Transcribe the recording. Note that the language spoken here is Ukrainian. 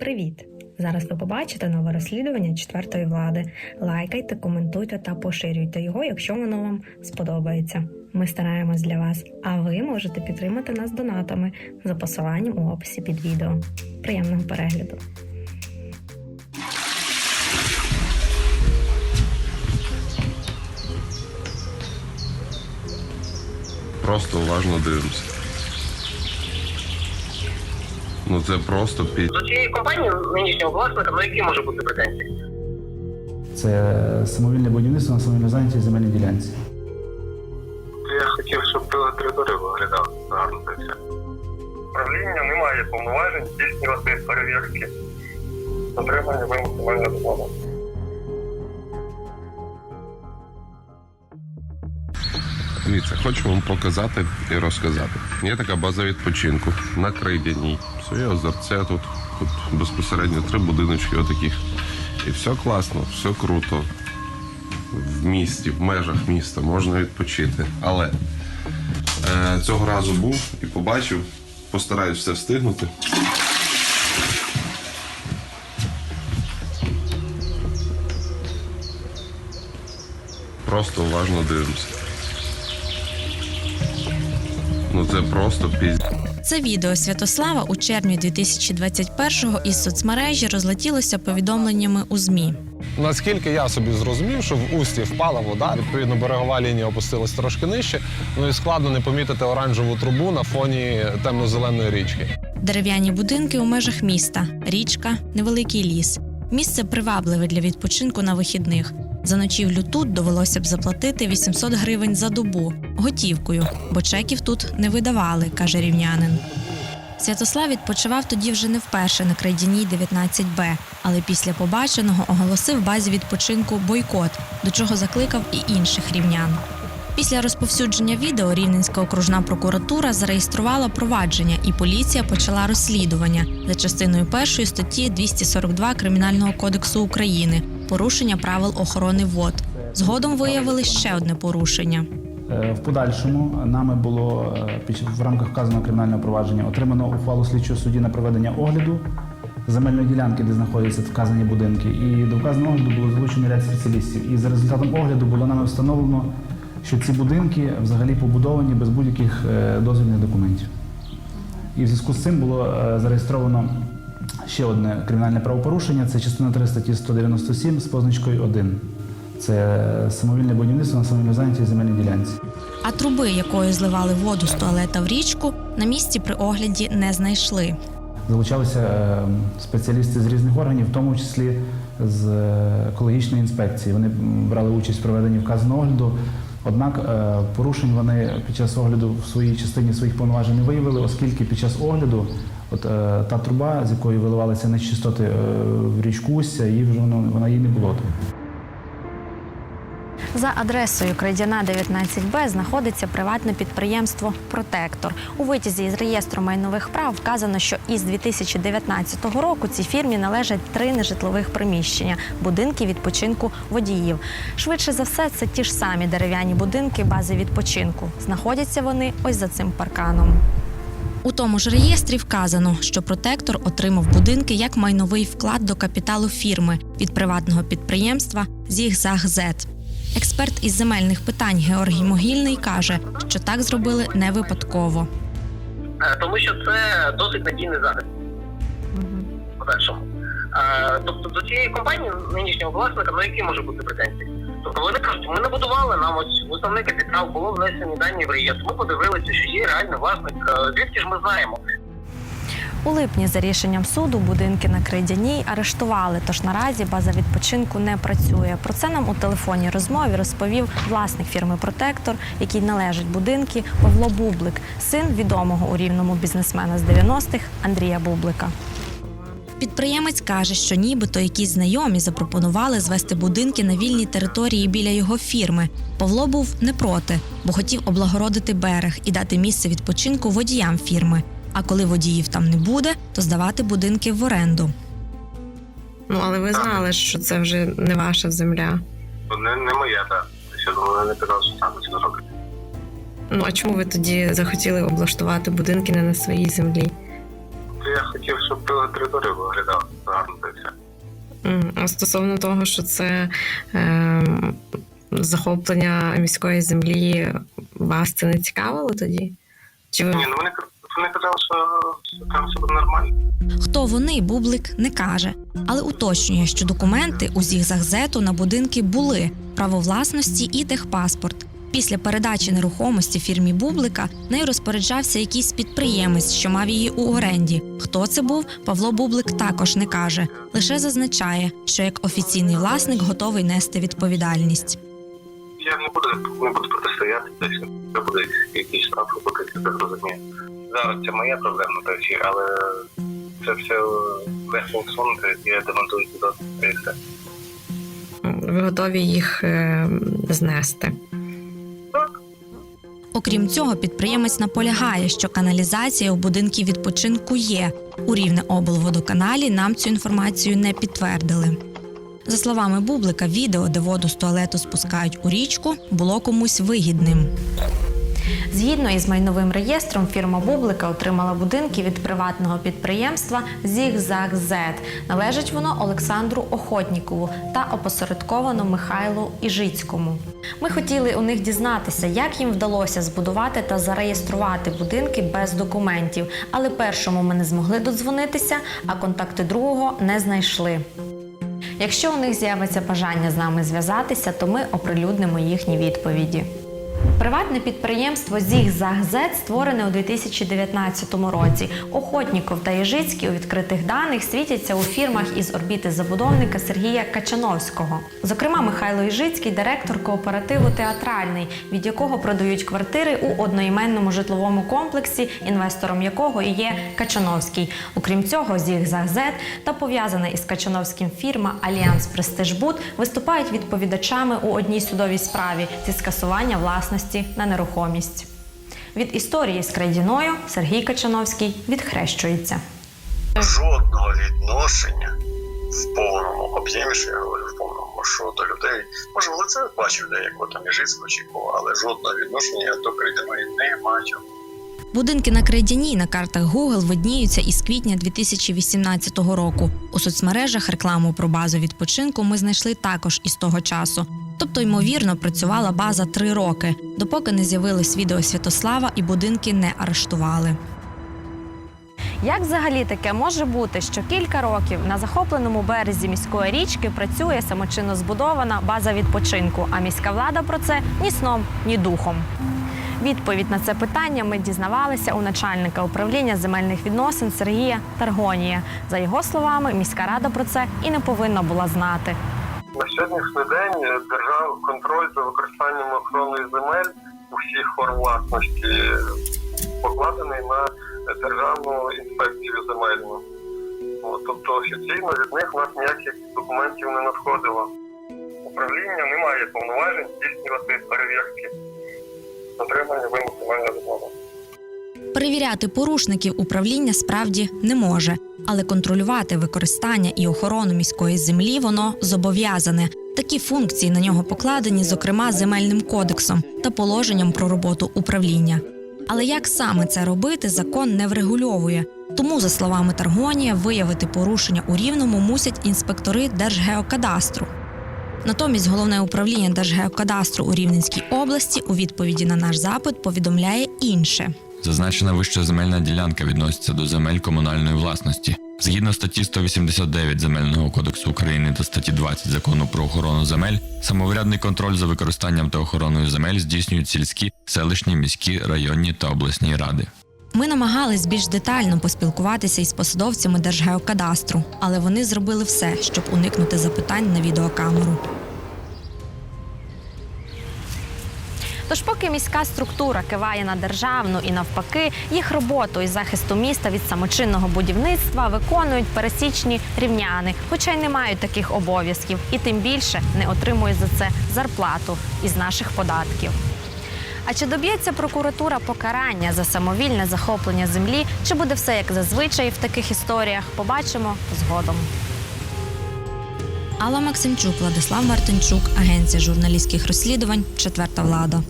Привіт! Зараз ви побачите нове розслідування четвертої влади. Лайкайте, коментуйте та поширюйте його, якщо воно вам сподобається. Ми стараємось для вас, а ви можете підтримати нас донатами за посиланням у описі під відео. Приємного перегляду! Просто уважно дивимося. Ну це просто пі... До цієї компанії нинішнього власника, ну які може бути претензії? Це самовільне будівництво на самовільно зайнятій земельній ділянці. Я хотів, щоб територія виглядала гарно це все. Управління не має повноважень здійснювати перевірки отримання вимог земельного закону. Дивіться, хочу вам показати і розказати. Є така база відпочинку на Крейдяній. Своє озерце тут, тут безпосередньо три будиночки отаких. І все класно, все круто. В місті, в межах міста можна відпочити. Але е, цього разу був і побачив, постараюсь все встигнути. Просто уважно дивимося. Ну це просто пізь. Це відео Святослава у червні 2021-го із соцмережі розлетілося повідомленнями у ЗМІ. Наскільки я собі зрозумів, що в усті впала вода, відповідно, берегова лінія опустилась трошки нижче. Ну і складно не помітити оранжеву трубу на фоні темно-зеленої річки. Дерев'яні будинки у межах міста, річка, невеликий ліс. Місце привабливе для відпочинку на вихідних. За ночівлю тут довелося б заплатити 800 гривень за добу готівкою, бо чеків тут не видавали, каже рівнянин. Святослав відпочивав тоді вже не вперше на крайдяній 19Б, але після побаченого оголосив базі відпочинку бойкот, до чого закликав і інших рівнян. Після розповсюдження відео Рівненська окружна прокуратура зареєструвала провадження, і поліція почала розслідування за частиною першої статті 242 Кримінального кодексу України порушення правил охорони вод. Згодом виявили ще одне порушення. Е, В подальшому нами було е, в рамках вказаного кримінального провадження отримано ухвалу слідчого судді на проведення огляду земельної ділянки, де знаходяться вказані будинки. І до вказаного огляду було залучено ряд спеціалістів. І за результатом огляду було нами встановлено, що ці будинки взагалі побудовані без будь-яких е, дозвільних документів. І в зв'язку з цим було зареєстровано ще одне кримінальне правопорушення. Це частина 3 статті 197 з позначкою 1. Це самовільне будівництво на самовільно зайнятій земельній ділянці. А труби, якою зливали воду з туалета в річку, на місці при огляді не знайшли. Залучалися е, спеціалісти з різних органів, в тому числі з е, екологічної інспекції. Вони брали участь в проведенні вказаного огляду. Однак е, порушень вони під час огляду в своїй частині своїх повноважень не виявили, оскільки під час огляду от, е, та труба, з якої виливалися нечистоти е, в річку Устя, її вже воно, вона її не було. За адресою Крайдяна 19Б знаходиться приватне підприємство Протектор. У витязі із реєстру майнових прав вказано, що із 2019 року цій фірмі належать три нежитлових приміщення будинки відпочинку водіїв. Швидше за все, це ті ж самі дерев'яні будинки бази відпочинку. Знаходяться вони ось за цим парканом. У тому ж реєстрі вказано, що протектор отримав будинки як майновий вклад до капіталу фірми від приватного підприємства «Зігзаг-Зет». Експерт із земельних питань Георгій Могильний каже, що так зробили не випадково. Е, Тому що це досить надійний захист. По-першому. Е, Тобто до цієї компанії нинішнього власника, ну які може бути претензії? Тобто вони кажуть, ми не будували, нам ось в основний капітал було внесені дані в реєстр. Ми подивилися, що є реальний власник. Е, Звідки ж ми знаємо? У липні за рішенням суду будинки на Крейдяній арештували, тож наразі база відпочинку не працює. Про це нам у телефонній розмові розповів власник фірми Протектор, який належить будинки Павло Бублик, син відомого у рівному бізнесмена з 90-х Андрія Бублика. Підприємець каже, що нібито якісь знайомі запропонували звести будинки на вільній території біля його фірми. Павло був не проти, бо хотів облагородити берег і дати місце відпочинку водіям фірми. А коли водіїв там не буде, то здавати будинки в оренду. Ну, але ви знали, що це вже не ваша земля. Не, не моя, так. Я думаю, не казав, що саме це робити. Ну а чому ви тоді захотіли облаштувати будинки не на своїй землі? Хотів, щоб територія виглядала гарно все. А стосовно того, що це е, захоплення міської землі, вас це не цікавило тоді? Чи ви Ні, ну вони, вони казали, що там все буде нормально. Хто вони, Бублик не каже, але уточнює, що документи у зігзагзету на будинки були право власності і техпаспорт. Після передачі нерухомості фірмі Бублика нею розпоряджався якийсь підприємець, що мав її у оренді. Хто це був, Павло Бублик також не каже, лише зазначає, що як офіційний власник готовий нести відповідальність. Я не буду, не буду протистояти, це буде якийсь штраф робити, я так розумію. Зараз це моя проблема, до речі, але це все легко усунути, я демонтую туди ви готові їх е, знести? Окрім цього, підприємець наполягає, що каналізація у будинку відпочинку є. У рівне облводоканалі нам цю інформацію не підтвердили. За словами Бублика, відео, де воду з туалету спускають у річку, було комусь вигідним. Згідно із майновим реєстром, фірма Бублика отримала будинки від приватного підприємства «Зігзаг-Зет». Належить воно Олександру Охотнікову та опосередковано Михайлу Іжицькому. Ми хотіли у них дізнатися, як їм вдалося збудувати та зареєструвати будинки без документів, але першому ми не змогли додзвонитися, а контакти другого не знайшли. Якщо у них з'явиться бажання з нами зв'язатися, то ми оприлюднимо їхні відповіді. Приватне підприємство «Зігзагзет» створене у 2019 році. Охотніков та Єжицький у відкритих даних світяться у фірмах із орбіти забудовника Сергія Качановського. Зокрема, Михайло Іжицький директор кооперативу Театральний, від якого продають квартири у одноіменному житловому комплексі, інвестором якого і є Качановський. Окрім цього, «Зігзагзет» та пов'язана із Качановським фірма Альянс Престижбуд виступають відповідачами у одній судовій справі зі скасування власності на нерухомість. Від історії з крадіною Сергій Качановський відхрещується. жодного відношення в повному об'ємі, що я говорю, в повному, що до людей. Може, в лице бачив деякого там і життя очікував, але жодного відношення до критиної не маю. Будинки на Крейдяні на картах Google видніються із квітня 2018 року. У соцмережах рекламу про базу відпочинку ми знайшли також із того часу. Тобто, ймовірно, працювала база три роки, допоки не з'явилось відео Святослава і будинки не арештували. Як взагалі таке може бути, що кілька років на захопленому березі міської річки працює самочинно збудована база відпочинку, а міська влада про це ні сном, ні духом? Відповідь на це питання ми дізнавалися у начальника управління земельних відносин Сергія Таргонія. За його словами, міська рада про це і не повинна була знати. На сьогоднішній день держав контроль за використанням охорони земель усіх форм власності покладений на державну інспекцію земельну. Тобто офіційно від них у нас ніяких документів не надходило. Управління не має повноважень здійснювати перевірки дотримання вимог земельного. Перевіряти порушників управління справді не може, але контролювати використання і охорону міської землі воно зобов'язане. Такі функції на нього покладені, зокрема, земельним кодексом та положенням про роботу управління. Але як саме це робити, закон не врегульовує. Тому, за словами Таргонія, виявити порушення у рівному мусять інспектори Держгеокадастру. Натомість головне управління Держгеокадастру у Рівненській області у відповіді на наш запит повідомляє інше. Зазначена вища земельна ділянка відноситься до земель комунальної власності. Згідно статті 189 Земельного кодексу України та статті 20 закону про охорону земель, самоврядний контроль за використанням та охороною земель здійснюють сільські, селищні, міські, районні та обласні ради. Ми намагались більш детально поспілкуватися із посадовцями Держгеокадастру, але вони зробили все, щоб уникнути запитань на відеокамеру. Тож, поки міська структура киває на державну і навпаки, їх роботу із захисту міста від самочинного будівництва виконують пересічні рівняни, хоча й не мають таких обов'язків, і тим більше не отримують за це зарплату із наших податків. А чи доб'ється прокуратура покарання за самовільне захоплення землі? Чи буде все як зазвичай в таких історіях? Побачимо згодом. Алла Максимчук, Владислав Мартинчук, агенція журналістських розслідувань Четверта влада.